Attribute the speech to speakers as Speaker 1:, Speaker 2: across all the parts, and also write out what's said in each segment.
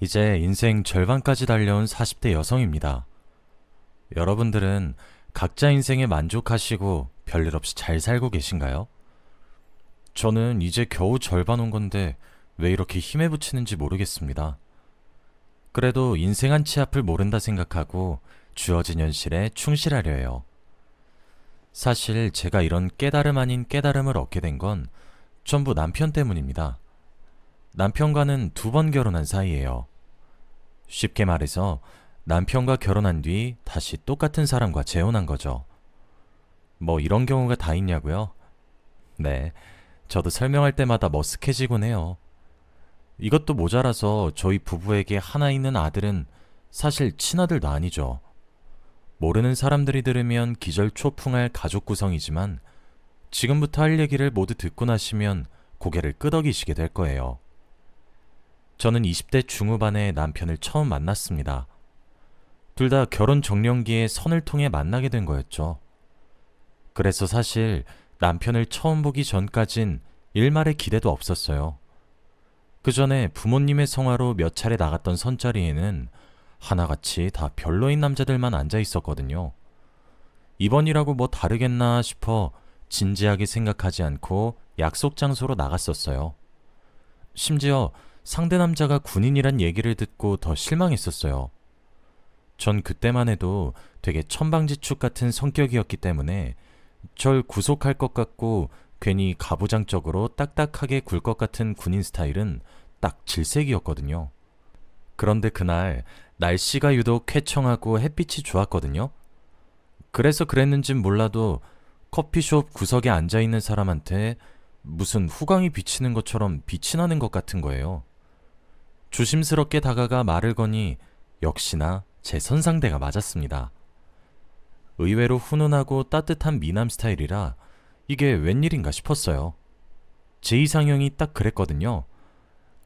Speaker 1: 이제 인생 절반까지 달려온 40대 여성입니다. 여러분들은 각자 인생에 만족하시고 별일 없이 잘 살고 계신가요? 저는 이제 겨우 절반 온 건데 왜 이렇게 힘에 부치는지 모르겠습니다. 그래도 인생 한 치 앞을 모른다 생각하고 주어진 현실에 충실하려 해요. 사실 제가 이런 깨달음 아닌 깨달음을 얻게 된 건 전부 남편 때문입니다. 남편과는 두 번 결혼한 사이예요. 쉽게 말해서 남편과 결혼한 뒤 다시 똑같은 사람과 재혼한 거죠. 뭐 이런 경우가 다 있냐고요? 네, 저도 설명할 때마다 머쓱해지곤 해요. 이것도 모자라서 저희 부부에게 하나 있는 아들은 사실 친아들도 아니죠. 모르는 사람들이 들으면 기절초풍할 가족 구성이지만 지금부터 할 얘기를 모두 듣고 나시면 고개를 끄덕이시게 될 거예요. 저는 20대 중후반에 남편을 처음 만났습니다. 둘 다 결혼 정년기에 선을 통해 만나게 된 거였죠. 그래서 사실 남편을 처음 보기 전까진 일말의 기대도 없었어요. 그 전에 부모님의 성화로 몇 차례 나갔던 선자리에는 하나같이 다 별로인 남자들만 앉아 있었거든요. 이번이라고 뭐 다르겠나 싶어 진지하게 생각하지 않고 약속 장소로 나갔었어요. 심지어 상대 남자가 군인이란 얘기를 듣고 더 실망했었어요. 전 그때만 해도 되게 천방지축 같은 성격이었기 때문에 절 구속할 것 같고 괜히 가부장적으로 딱딱하게 굴 것 같은 군인 스타일은 딱 질색이었거든요. 그런데 그날 날씨가 유독 쾌청하고 햇빛이 좋았거든요. 그래서 그랬는진 몰라도 커피숍 구석에 앉아 있는 사람한테 무슨 후광이 비치는 것처럼 빛이 나는 것 같은 거예요. 조심스럽게 다가가 말을 거니 역시나 제 선상대가 맞았습니다. 의외로 훈훈하고 따뜻한 미남 스타일이라 이게 웬일인가 싶었어요. 제 이상형이 딱 그랬거든요.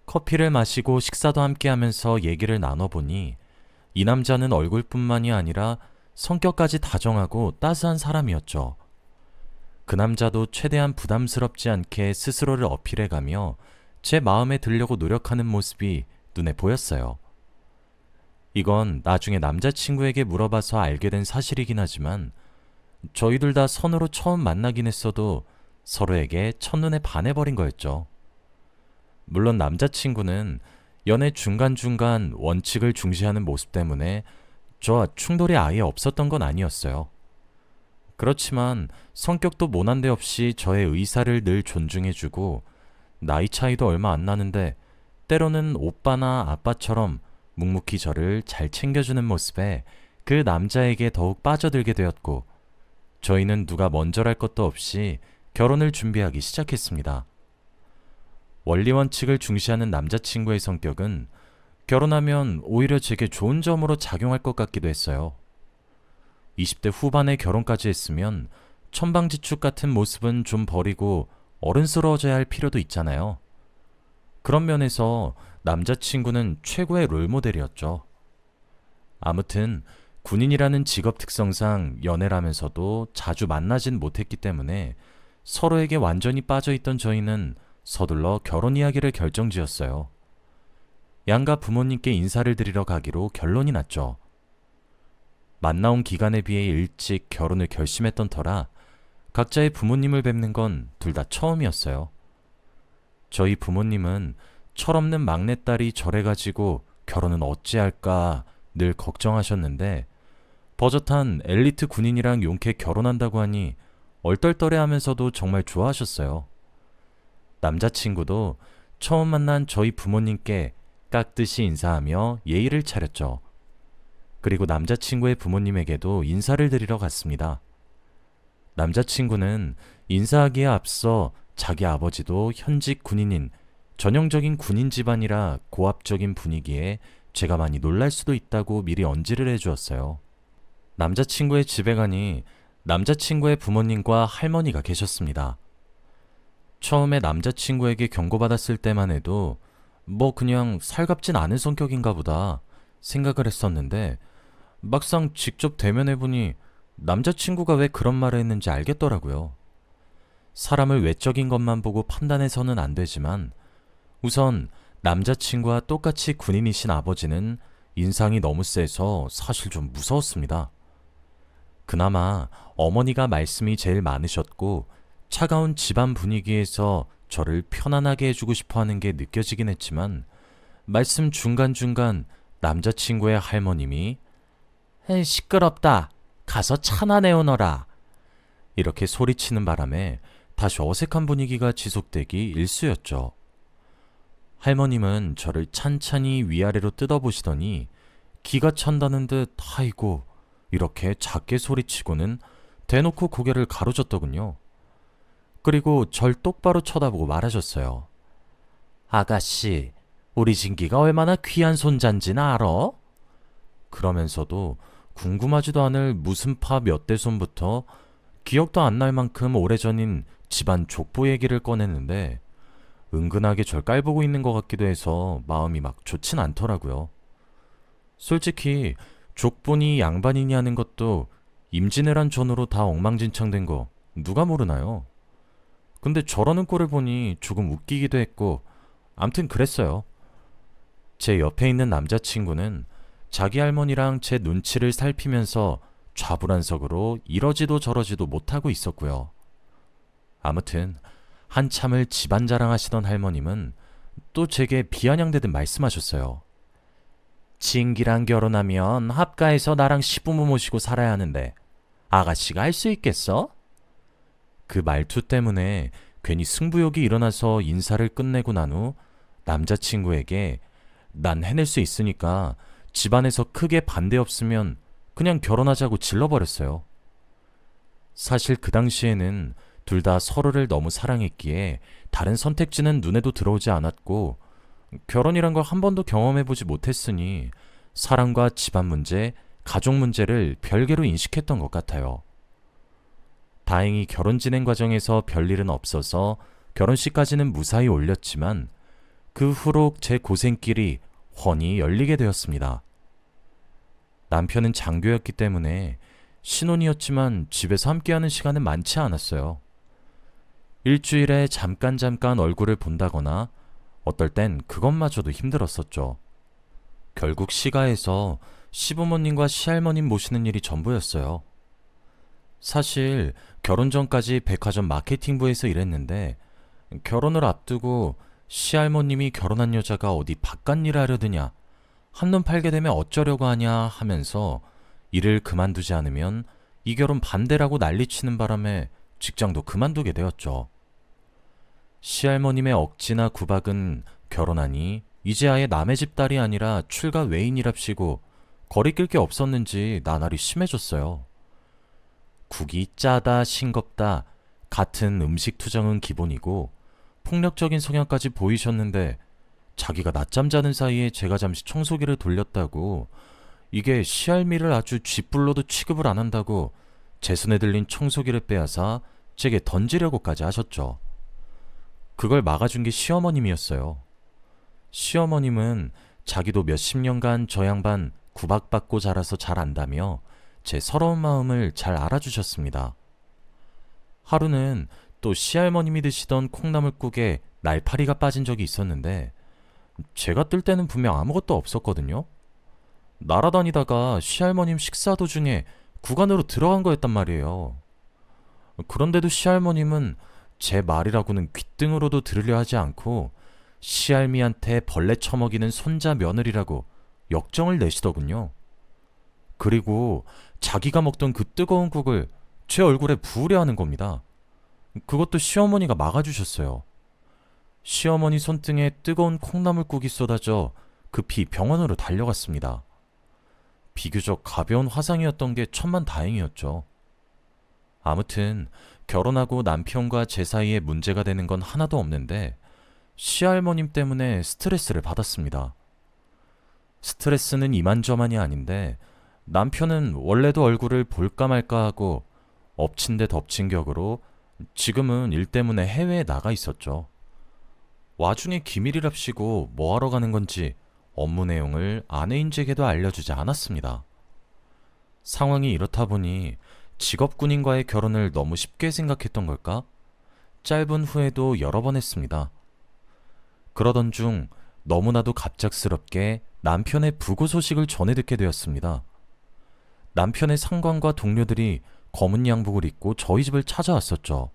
Speaker 1: 커피를 마시고 식사도 함께 하면서 얘기를 나눠보니 이 남자는 얼굴뿐만이 아니라 성격까지 다정하고 따스한 사람이었죠. 그 남자도 최대한 부담스럽지 않게 스스로를 어필해가며 제 마음에 들려고 노력하는 모습이 눈에 보였어요. 이건 나중에 남자친구에게 물어봐서 알게 된 사실이긴 하지만 저희들 다 선으로 처음 만나긴 했어도 서로에게 첫눈에 반해버린 거였죠. 물론 남자친구는 연애 중간중간 원칙을 중시하는 모습 때문에 저와 충돌이 아예 없었던 건 아니었어요. 그렇지만 성격도 모난데 없이 저의 의사를 늘 존중해주고 나이 차이도 얼마 안 나는데 때로는 오빠나 아빠처럼 묵묵히 저를 잘 챙겨주는 모습에 그 남자에게 더욱 빠져들게 되었고 저희는 누가 먼저랄 것도 없이 결혼을 준비하기 시작했습니다. 원리 원칙을 중시하는 남자친구의 성격은 결혼하면 오히려 제게 좋은 점으로 작용할 것 같기도 했어요. 20대 후반에 결혼까지 했으면 천방지축 같은 모습은 좀 버리고 어른스러워져야 할 필요도 있잖아요. 그런 면에서 남자친구는 최고의 롤모델이었죠. 아무튼 군인이라는 직업 특성상 연애를 하면서도 자주 만나진 못했기 때문에 서로에게 완전히 빠져있던 저희는 서둘러 결혼 이야기를 결정지었어요. 양가 부모님께 인사를 드리러 가기로 결론이 났죠. 만나온 기간에 비해 일찍 결혼을 결심했던 터라 각자의 부모님을 뵙는 건 둘 다 처음이었어요. 저희 부모님은 철없는 막내딸이 저래가지고 결혼은 어찌할까 늘 걱정하셨는데 버젓한 엘리트 군인이랑 용케 결혼한다고 하니 얼떨떨해 하면서도 정말 좋아하셨어요. 남자친구도 처음 만난 저희 부모님께 깍듯이 인사하며 예의를 차렸죠. 그리고 남자친구의 부모님에게도 인사를 드리러 갔습니다. 남자친구는 인사하기에 앞서 자기 아버지도 현직 군인인 전형적인 군인 집안이라 고압적인 분위기에 제가 많이 놀랄 수도 있다고 미리 언지를 해주었어요. 남자친구의 집에 가니 남자친구의 부모님과 할머니가 계셨습니다. 처음에 남자친구에게 경고받았을 때만 해도 뭐 그냥 살갑진 않은 성격인가 보다 생각을 했었는데 막상 직접 대면해보니 남자친구가 왜 그런 말을 했는지 알겠더라고요. 사람을 외적인 것만 보고 판단해서는 안 되지만 우선 남자친구와 똑같이 군인이신 아버지는 인상이 너무 세서 사실 좀 무서웠습니다. 그나마 어머니가 말씀이 제일 많으셨고 차가운 집안 분위기에서 저를 편안하게 해주고 싶어 하는 게 느껴지긴 했지만 말씀 중간중간 남자친구의 할머님이 에이, 시끄럽다. 가서 차나 내어놓어라. 이렇게 소리치는 바람에 다시 어색한 분위기가 지속되기 일쑤였죠. 할머님은 저를 찬찬히 위아래로 뜯어보시더니 기가 찬다는 듯 아이고 이렇게 작게 소리치고는 대놓고 고개를 가로젓더군요. 그리고 절 똑바로 쳐다보고 말하셨어요. 아가씨, 우리 진기가 얼마나 귀한 손자인지는 알아? 그러면서도 궁금하지도 않을 무슨 파 몇 대 손부터 기억도 안 날 만큼 오래전인 집안 족보 얘기를 꺼냈는데 은근하게 절 깔보고 있는 것 같기도 해서 마음이 막 좋진 않더라고요. 솔직히 족보니 양반이니 하는 것도 임진왜란 전후로 다 엉망진창된 거 누가 모르나요? 근데 저러는 꼴을 보니 조금 웃기기도 했고 암튼 그랬어요. 제 옆에 있는 남자친구는 자기 할머니랑 제 눈치를 살피면서 좌불안석으로 이러지도 저러지도 못하고 있었고요. 아무튼 한참을 집안 자랑하시던 할머님은 또 제게 비아냥대듯 말씀하셨어요. 진기랑 결혼하면 합가에서 나랑 시부모 모시고 살아야 하는데 아가씨가 할 수 있겠어? 그 말투 때문에 괜히 승부욕이 일어나서 인사를 끝내고 난 후 남자친구에게 난 해낼 수 있으니까 집안에서 크게 반대 없으면 그냥 결혼하자고 질러버렸어요. 사실 그 당시에는 둘 다 서로를 너무 사랑했기에 다른 선택지는 눈에도 들어오지 않았고 결혼이란 걸 한 번도 경험해보지 못했으니 사랑과 집안 문제, 가족 문제를 별개로 인식했던 것 같아요. 다행히 결혼 진행 과정에서 별일은 없어서 결혼식까지는 무사히 올렸지만 그 후로 제 고생길이 훤히 열리게 되었습니다. 남편은 장교였기 때문에 신혼이었지만 집에서 함께하는 시간은 많지 않았어요. 일주일에 잠깐 잠깐 얼굴을 본다거나 어떨 땐 그것마저도 힘들었었죠. 결국 시가에서 시부모님과 시할머님 모시는 일이 전부였어요. 사실 결혼 전까지 백화점 마케팅부에서 일했는데 결혼을 앞두고 시할머님이 결혼한 여자가 어디 바깥 일을 하려드냐 한눈 팔게 되면 어쩌려고 하냐 하면서 일을 그만두지 않으면 이 결혼 반대라고 난리치는 바람에 직장도 그만두게 되었죠. 시할머님의 억지나 구박은 결혼하니 이제 아예 남의 집 딸이 아니라 출가 외인이랍시고 거리 낄 게 없었는지 나날이 심해졌어요. 국이 짜다 싱겁다 같은 음식 투정은 기본이고 폭력적인 성향까지 보이셨는데 자기가 낮잠 자는 사이에 제가 잠시 청소기를 돌렸다고 이게 시알미를 아주 쥐뿔로도 취급을 안 한다고 제 손에 들린 청소기를 빼앗아 제게 던지려고까지 하셨죠. 그걸 막아준 게 시어머님이었어요. 시어머님은 자기도 몇십 년간 저 양반 구박받고 자라서 잘 안다며 제 서러운 마음을 잘 알아주셨습니다. 하루는 또 시할머님이 드시던 콩나물국에 날파리가 빠진 적이 있었는데 제가 뜰 때는 분명 아무것도 없었거든요. 날아다니다가 시할머님 식사 도중에 구간으로 들어간 거였단 말이에요. 그런데도 시할머님은 제 말이라고는 귓등으로도 들으려 하지 않고 시할미한테 벌레 처먹이는 손자 며느리라고 역정을 내시더군요. 그리고 자기가 먹던 그 뜨거운 국을 제 얼굴에 부으려 하는 겁니다. 그것도 시어머니가 막아주셨어요. 시어머니 손등에 뜨거운 콩나물국이 쏟아져 급히 병원으로 달려갔습니다. 비교적 가벼운 화상이었던 게 천만 다행이었죠. 아무튼 결혼하고 남편과 제 사이에 문제가 되는 건 하나도 없는데 시할머님 때문에 스트레스를 받았습니다. 스트레스는 이만저만이 아닌데 남편은 원래도 얼굴을 볼까 말까 하고 엎친 데 덮친 격으로 지금은 일 때문에 해외에 나가 있었죠. 와중에 기밀이랍시고 뭐하러 가는 건지 업무 내용을 아내인 제게도 알려주지 않았습니다. 상황이 이렇다 보니 직업군인과의 결혼을 너무 쉽게 생각했던 걸까? 짧은 후에도 여러 번 했습니다. 그러던 중 너무나도 갑작스럽게 남편의 부고 소식을 전해 듣게 되었습니다. 남편의 상관과 동료들이 검은 양복을 입고 저희 집을 찾아왔었죠.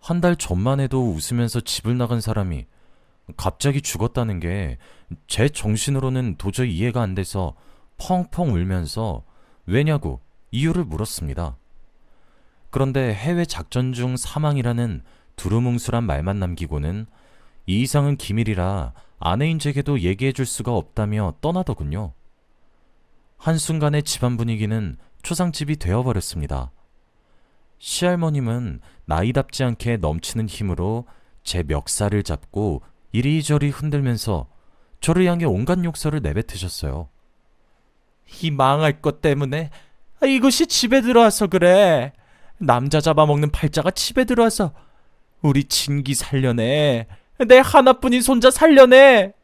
Speaker 1: 한 달 전만 해도 웃으면서 집을 나간 사람이 갑자기 죽었다는 게 제 정신으로는 도저히 이해가 안 돼서 펑펑 울면서 왜냐고 이유를 물었습니다. 그런데 해외 작전 중 사망이라는 두루뭉술한 말만 남기고는 이 이상은 기밀이라 아내인 제게도 얘기해 줄 수가 없다며 떠나더군요. 한순간에 집안 분위기는 초상집이 되어버렸습니다. 시할머님은 나이답지 않게 넘치는 힘으로 제 멱살을 잡고 이리저리 흔들면서 저를 향해 온갖 욕설을 내뱉으셨어요. 이 망할 것 때문에 이것이 집에 들어와서 그래. 남자 잡아먹는 팔자가 집에 들어와서 우리 진기 살려내. 내 하나뿐인 손자 살려내.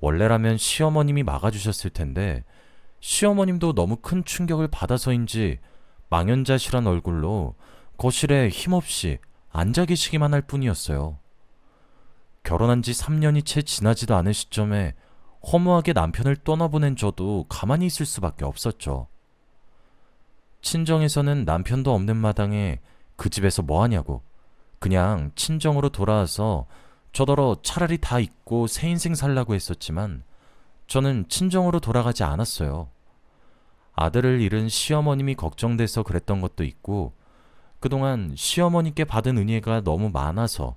Speaker 1: 원래라면 시어머님이 막아주셨을 텐데 시어머님도 너무 큰 충격을 받아서인지 망연자실한 얼굴로 거실에 힘없이 앉아 계시기만 할 뿐이었어요. 결혼한 지 3년이 채 지나지도 않은 시점에 허무하게 남편을 떠나보낸 저도 가만히 있을 수밖에 없었죠. 친정에서는 남편도 없는 마당에 그 집에서 뭐 하냐고 그냥 친정으로 돌아와서 저더러 차라리 다 잊고 새 인생 살라고 했었지만 저는 친정으로 돌아가지 않았어요. 아들을 잃은 시어머님이 걱정돼서 그랬던 것도 있고 그동안 시어머니께 받은 은혜가 너무 많아서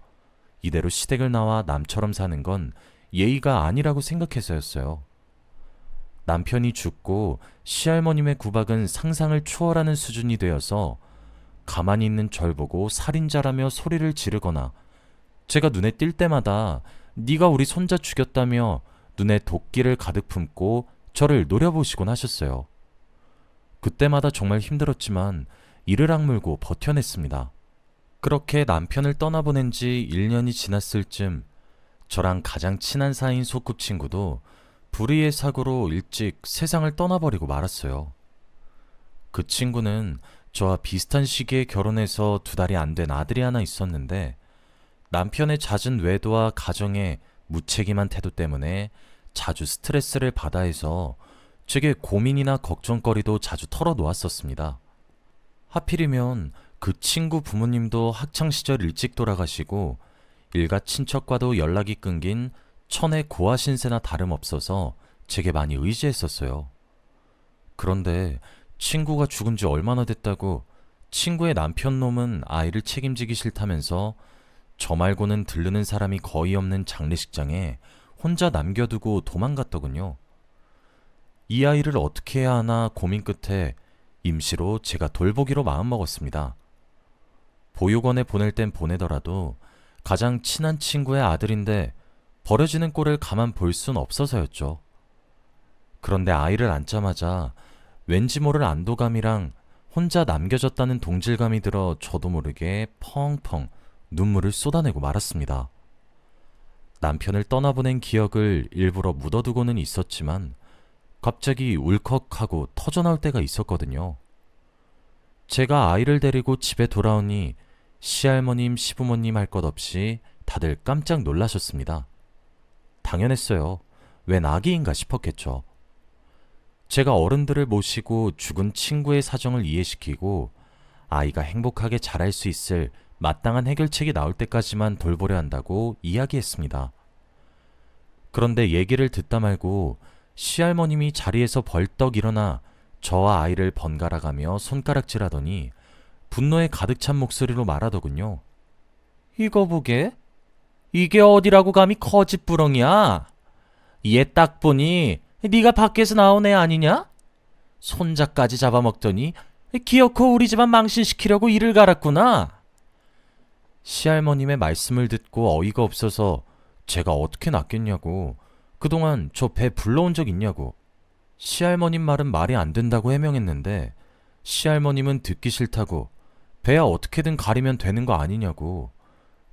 Speaker 1: 이대로 시댁을 나와 남처럼 사는 건 예의가 아니라고 생각해서였어요. 남편이 죽고 시할머님의 구박은 상상을 초월하는 수준이 되어서 가만히 있는 절 보고 살인자라며 소리를 지르거나 제가 눈에 띌 때마다 네가 우리 손자 죽였다며 눈에 도끼를 가득 품고 저를 노려보시곤 하셨어요. 그때마다 정말 힘들었지만 이를 악물고 버텨냈습니다. 그렇게 남편을 떠나보낸 지 1년이 지났을 쯤 저랑 가장 친한 사이인 소꿉친구도 불의의 사고로 일찍 세상을 떠나버리고 말았어요. 그 친구는 저와 비슷한 시기에 결혼해서 두 달이 안 된 아들이 하나 있었는데 남편의 잦은 외도와 가정의 무책임한 태도 때문에 자주 스트레스를 받아 해서 제게 고민이나 걱정거리도 자주 털어놓았었습니다. 하필이면 그 친구 부모님도 학창시절 일찍 돌아가시고 일가 친척과도 연락이 끊긴 천의 고아 신세나 다름없어서 제게 많이 의지했었어요. 그런데 친구가 죽은 지 얼마나 됐다고 친구의 남편 놈은 아이를 책임지기 싫다면서 저 말고는 들르는 사람이 거의 없는 장례식장에 혼자 남겨두고 도망갔더군요. 이 아이를 어떻게 해야 하나 고민 끝에 임시로 제가 돌보기로 마음먹었습니다. 보육원에 보낼 땐 보내더라도 가장 친한 친구의 아들인데 버려지는 꼴을 가만 볼 순 없어서였죠. 그런데 아이를 안자마자 왠지 모를 안도감이랑 혼자 남겨졌다는 동질감이 들어 저도 모르게 펑펑 눈물을 쏟아내고 말았습니다. 남편을 떠나보낸 기억을 일부러 묻어두고는 있었지만 갑자기 울컥하고 터져나올 때가 있었거든요. 제가 아이를 데리고 집에 돌아오니 시할머님, 시부모님 할 것 없이 다들 깜짝 놀라셨습니다. 당연했어요. 웬 아기인가 싶었겠죠. 제가 어른들을 모시고 죽은 친구의 사정을 이해시키고 아이가 행복하게 자랄 수 있을 마땅한 해결책이 나올 때까지만 돌보려 한다고 이야기했습니다. 그런데 얘기를 듣다 말고 시할머님이 자리에서 벌떡 일어나 저와 아이를 번갈아 가며 손가락질하더니 분노에 가득 찬 목소리로 말하더군요. 이거 보게? 이게 어디라고 감히 거짓부렁이야? 얘 딱 보니 네가 밖에서 나온 애 아니냐? 손자까지 잡아먹더니 기어코 우리 집안 망신시키려고 이를 갈았구나. 시할머님의 말씀을 듣고 어이가 없어서 제가 어떻게 낫겠냐고 그동안 저 배 불러온 적 있냐고 시할머님 말은 말이 안 된다고 해명했는데 시할머님은 듣기 싫다고 배야 어떻게든 가리면 되는 거 아니냐고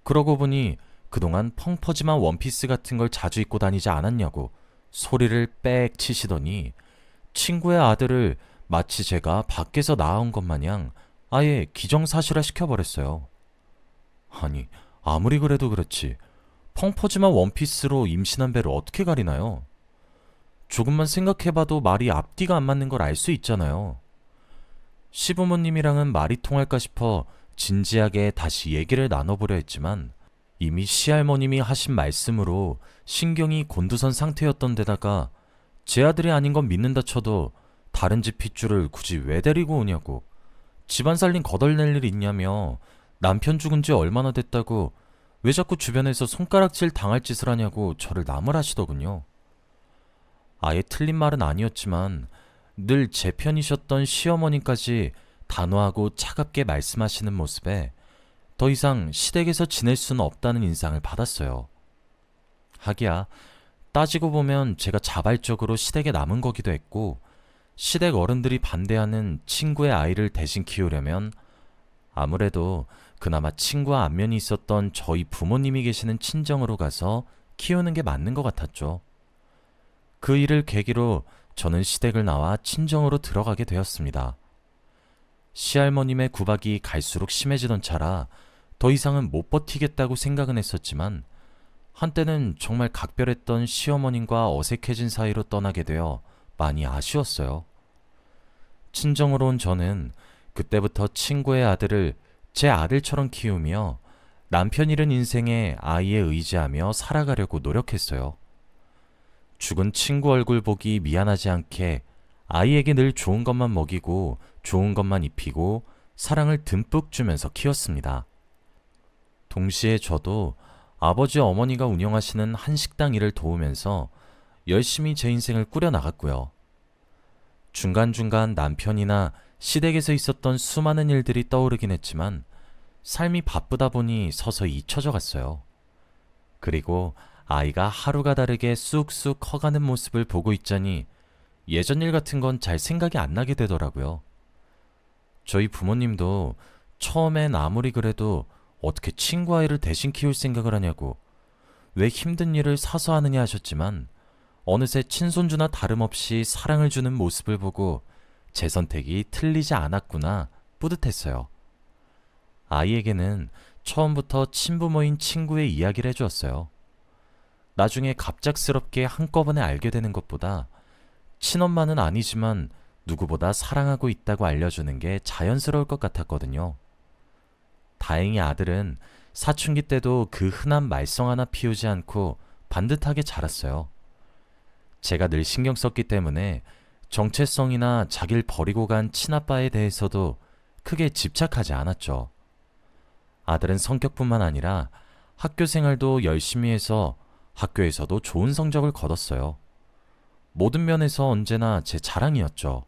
Speaker 1: 그러고 보니 그동안 펑퍼짐한 원피스 같은 걸 자주 입고 다니지 않았냐고 소리를 빽 치시더니 친구의 아들을 마치 제가 밖에서 나온 것 마냥 아예 기정사실화 시켜버렸어요. 아니, 아무리 그래도 그렇지. 펑퍼짐한 원피스로 임신한 배를 어떻게 가리나요? 조금만 생각해봐도 말이 앞뒤가 안 맞는 걸 알 수 있잖아요. 시부모님이랑은 말이 통할까 싶어 진지하게 다시 얘기를 나눠보려 했지만 이미 시할머님이 하신 말씀으로 신경이 곤두선 상태였던 데다가 제 아들이 아닌 건 믿는다 쳐도 다른 집 핏줄을 굳이 왜 데리고 오냐고 집안 살림 거덜낼 일 있냐며 남편 죽은 지 얼마나 됐다고 왜 자꾸 주변에서 손가락질 당할 짓을 하냐고 저를 나무라시더군요. 아예 틀린 말은 아니었지만 늘 제 편이셨던 시어머님까지 단호하고 차갑게 말씀하시는 모습에 더 이상 시댁에서 지낼 수는 없다는 인상을 받았어요. 하기야 따지고 보면 제가 자발적으로 시댁에 남은 거기도 했고 시댁 어른들이 반대하는 친구의 아이를 대신 키우려면 아무래도 그나마 친구와 안면이 있었던 저희 부모님이 계시는 친정으로 가서 키우는 게 맞는 것 같았죠. 그 일을 계기로 저는 시댁을 나와 친정으로 들어가게 되었습니다. 시할머님의 구박이 갈수록 심해지던 차라 더 이상은 못 버티겠다고 생각은 했었지만 한때는 정말 각별했던 시어머님과 어색해진 사이로 떠나게 되어 많이 아쉬웠어요. 친정으로 온 저는 그때부터 친구의 아들을 제 아들처럼 키우며 남편 잃은 인생에 아이에 의지하며 살아가려고 노력했어요. 죽은 친구 얼굴 보기 미안하지 않게 아이에게 늘 좋은 것만 먹이고 좋은 것만 입히고 사랑을 듬뿍 주면서 키웠습니다. 동시에 저도 아버지 어머니가 운영하시는 한식당 일을 도우면서 열심히 제 인생을 꾸려나갔고요. 중간중간 남편이나 시댁에서 있었던 수많은 일들이 떠오르긴 했지만 삶이 바쁘다 보니 서서히 잊혀져 갔어요. 그리고 아이가 하루가 다르게 쑥쑥 커가는 모습을 보고 있자니 예전 일 같은 건 잘 생각이 안 나게 되더라고요. 저희 부모님도 처음엔 아무리 그래도 어떻게 친구 아이를 대신 키울 생각을 하냐고 왜 힘든 일을 사서 하느냐 하셨지만 어느새 친손주나 다름없이 사랑을 주는 모습을 보고 제 선택이 틀리지 않았구나 뿌듯했어요. 아이에게는 처음부터 친부모인 친구의 이야기를 해주었어요. 나중에 갑작스럽게 한꺼번에 알게 되는 것보다 친엄마는 아니지만 누구보다 사랑하고 있다고 알려주는 게 자연스러울 것 같았거든요. 다행히 아들은 사춘기 때도 그 흔한 말썽 하나 피우지 않고 반듯하게 자랐어요. 제가 늘 신경 썼기 때문에 정체성이나 자기를 버리고 간 친아빠에 대해서도 크게 집착하지 않았죠. 아들은 성격뿐만 아니라 학교 생활도 열심히 해서 학교에서도 좋은 성적을 거뒀어요. 모든 면에서 언제나 제 자랑이었죠.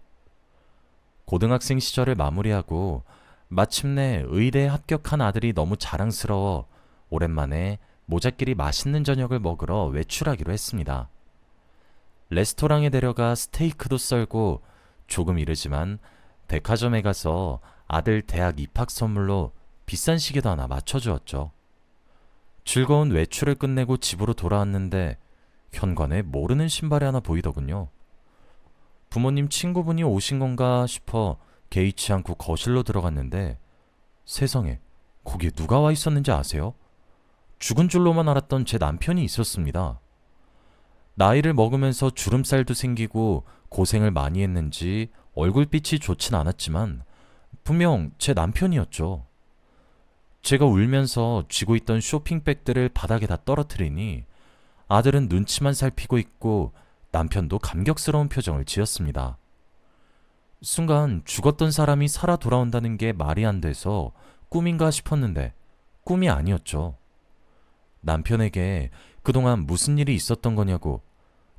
Speaker 1: 고등학생 시절을 마무리하고 마침내 의대에 합격한 아들이 너무 자랑스러워 오랜만에 모자끼리 맛있는 저녁을 먹으러 외출하기로 했습니다. 레스토랑에 데려가 스테이크도 썰고 조금 이르지만 백화점에 가서 아들 대학 입학 선물로 비싼 시계도 하나 맞춰주었죠. 즐거운 외출을 끝내고 집으로 돌아왔는데 현관에 모르는 신발이 하나 보이더군요. 부모님 친구분이 오신 건가 싶어 개의치 않고 거실로 들어갔는데 세상에 거기에 누가 와 있었는지 아세요? 죽은 줄로만 알았던 제 남편이 있었습니다. 나이를 먹으면서 주름살도 생기고 고생을 많이 했는지 얼굴빛이 좋진 않았지만 분명 제 남편이었죠. 제가 울면서 쥐고 있던 쇼핑백들을 바닥에 다 떨어뜨리니 아들은 눈치만 살피고 있고 남편도 감격스러운 표정을 지었습니다. 순간 죽었던 사람이 살아 돌아온다는 게 말이 안 돼서 꿈인가 싶었는데 꿈이 아니었죠. 남편에게 그동안 무슨 일이 있었던 거냐고,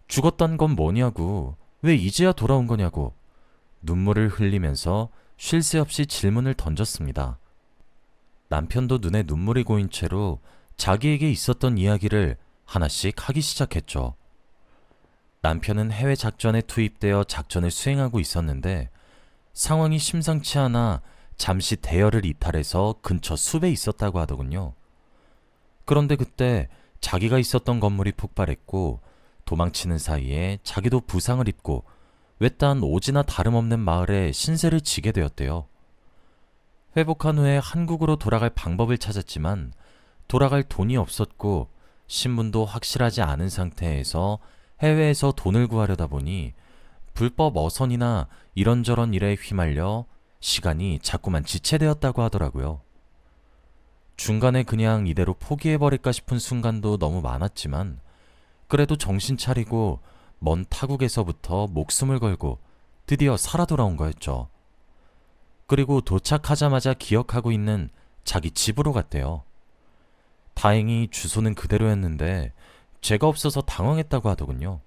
Speaker 1: 죽었던 건 뭐냐고, 왜 이제야 돌아온 거냐고, 눈물을 흘리면서 쉴 새 없이 질문을 던졌습니다. 남편도 눈에 눈물이 고인 채로 자기에게 있었던 이야기를 하나씩 하기 시작했죠. 남편은 해외 작전에 투입되어 작전을 수행하고 있었는데 상황이 심상치 않아 잠시 대열을 이탈해서 근처 숲에 있었다고 하더군요. 그런데 그때 자기가 있었던 건물이 폭발했고 도망치는 사이에 자기도 부상을 입고 외딴 오지나 다름없는 마을에 신세를 지게 되었대요. 회복한 후에 한국으로 돌아갈 방법을 찾았지만 돌아갈 돈이 없었고 신분도 확실하지 않은 상태에서 해외에서 돈을 구하려다 보니 불법 어선이나 이런저런 일에 휘말려 시간이 자꾸만 지체되었다고 하더라고요. 중간에 그냥 이대로 포기해버릴까 싶은 순간도 너무 많았지만 그래도 정신 차리고 먼 타국에서부터 목숨을 걸고 드디어 살아 돌아온 거였죠. 그리고 도착하자마자 기억하고 있는 자기 집으로 갔대요. 다행히 주소는 그대로였는데 제가 없어서 당황했다고 하더군요.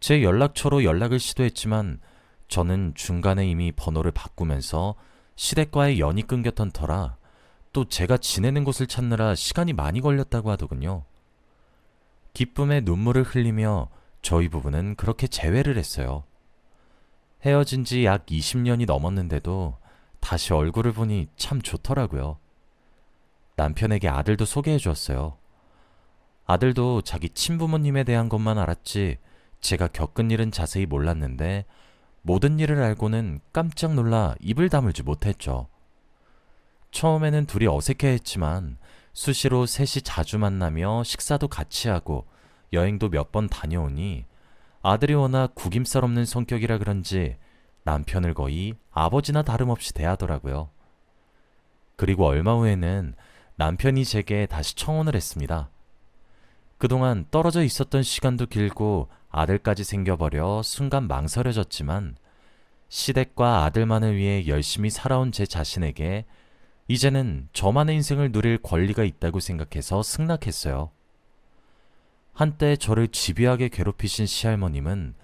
Speaker 1: 제 연락처로 연락을 시도했지만 저는 중간에 이미 번호를 바꾸면서 시댁과의 연이 끊겼던 터라 또 제가 지내는 곳을 찾느라 시간이 많이 걸렸다고 하더군요. 기쁨에 눈물을 흘리며 저희 부부는 그렇게 재회를 했어요. 헤어진 지 약 20년이 넘었는데도 다시 얼굴을 보니 참 좋더라고요. 남편에게 아들도 소개해 주었어요. 아들도 자기 친부모님에 대한 것만 알았지 제가 겪은 일은 자세히 몰랐는데 모든 일을 알고는 깜짝 놀라 입을 다물지 못했죠. 처음에는 둘이 어색해 했지만 수시로 셋이 자주 만나며 식사도 같이 하고 여행도 몇 번 다녀오니 아들이 워낙 구김살 없는 성격이라 그런지 남편을 거의 아버지나 다름없이 대하더라고요. 그리고 얼마 후에는 남편이 제게 다시 청혼을 했습니다. 그동안 떨어져 있었던 시간도 길고 아들까지 생겨버려 순간 망설여졌지만 시댁과 아들만을 위해 열심히 살아온 제 자신에게 이제는 저만의 인생을 누릴 권리가 있다고 생각해서 승낙했어요. 한때 저를 집요하게 괴롭히신 시할머님은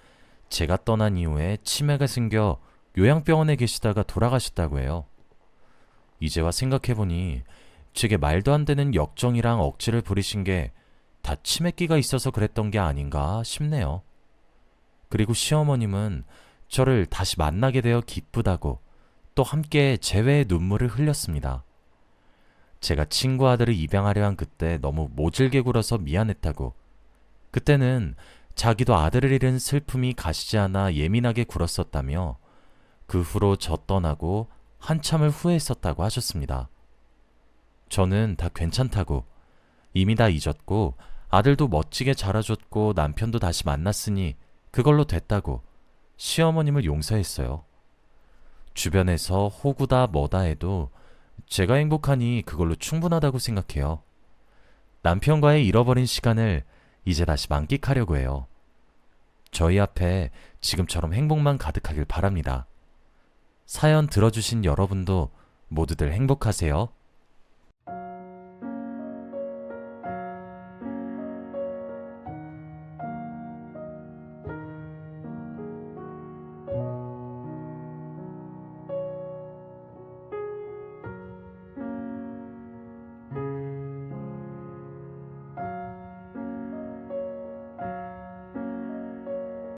Speaker 1: 제가 떠난 이후에 치매가 생겨 요양병원에 계시다가 돌아가셨다고 해요. 이제와 생각해보니 제게 말도 안 되는 역정이랑 억지를 부리신 게 다 치매기가 있어서 그랬던 게 아닌가 싶네요. 그리고 시어머님은 저를 다시 만나게 되어 기쁘다고 또 함께 재회의 눈물을 흘렸습니다. 제가 친구 아들을 입양하려 한 그때 너무 모질게 굴어서 미안했다고. 그때는 자기도 아들을 잃은 슬픔이 가시지 않아 예민하게 굴었었다며 그 후로 저 떠나고 한참을 후회했었다고 하셨습니다. 저는 다 괜찮다고 이미 다 잊었고 아들도 멋지게 자라줬고 남편도 다시 만났으니 그걸로 됐다고 시어머님을 용서했어요. 주변에서 호구다 뭐다 해도 제가 행복하니 그걸로 충분하다고 생각해요. 남편과의 잃어버린 시간을 이제 다시 만끽하려고 해요. 저희 앞에 지금처럼 행복만 가득하길 바랍니다. 사연 들어주신 여러분도 모두들 행복하세요.